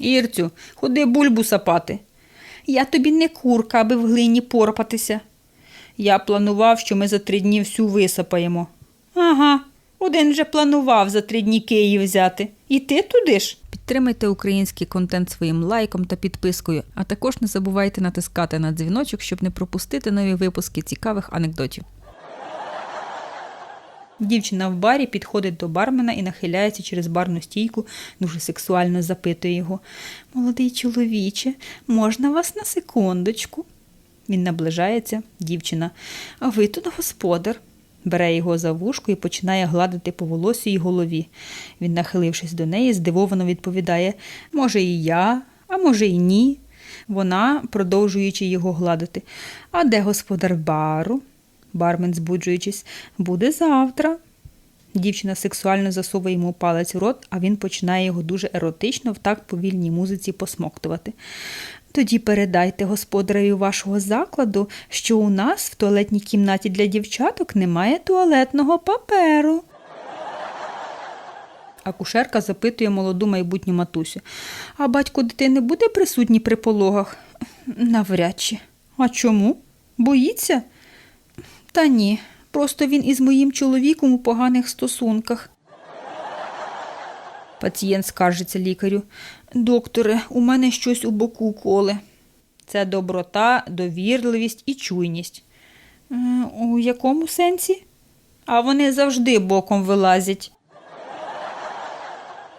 Ірцю, ходи бульбу сапати. Я тобі не курка, аби в глині порпатися. Я планував, що ми за три дні всю висапаємо. Ага, один вже планував за три дні Київ взяти. І ти туди ж? Підтримайте український контент своїм лайком та підпискою, а також не забувайте натискати на дзвіночок, щоб не пропустити нові випуски цікавих анекдотів. Дівчина в барі підходить до бармена і нахиляється через барну стійку, дуже сексуально запитує його. Молодий чоловіче, можна вас на секундочку? Він наближається, дівчина. А ви тут господар. Бере його за вушку і починає гладити по волосі й голові. Він, нахилившись до неї, здивовано відповідає Може, і я, а може, і ні. Вона, продовжуючи його гладити. А де господар бару? Бармен, збуджуючись, буде завтра. Дівчина сексуально засовує йому палець в рот, а він починає його дуже еротично в так повільній музиці посмоктувати. Тоді передайте господареві вашого закладу, що у нас в туалетній кімнаті для дівчаток немає туалетного паперу. Акушерка запитує молоду майбутню матусю. А батько дитини буде присутній при пологах? Навряд чи. А чому? Боїться? Та ні, просто він із моїм чоловіком у поганих стосунках. Пацієнт скаржиться лікарю. Докторе, у мене щось у боку коле. Це доброта, довірливість і чуйність. «Е, У якому сенсі? А вони завжди боком вилазять.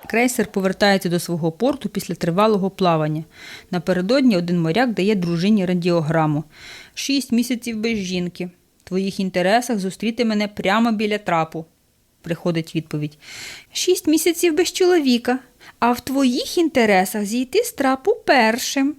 Крейсер повертається до свого порту після тривалого плавання. Напередодні один моряк дає дружині радіограму. Шість місяців без жінки. Твоїх інтересах зустріти мене прямо біля трапу. Приходить відповідь. Шість місяців без чоловіка, а в твоїх інтересах зійти з трапу першим.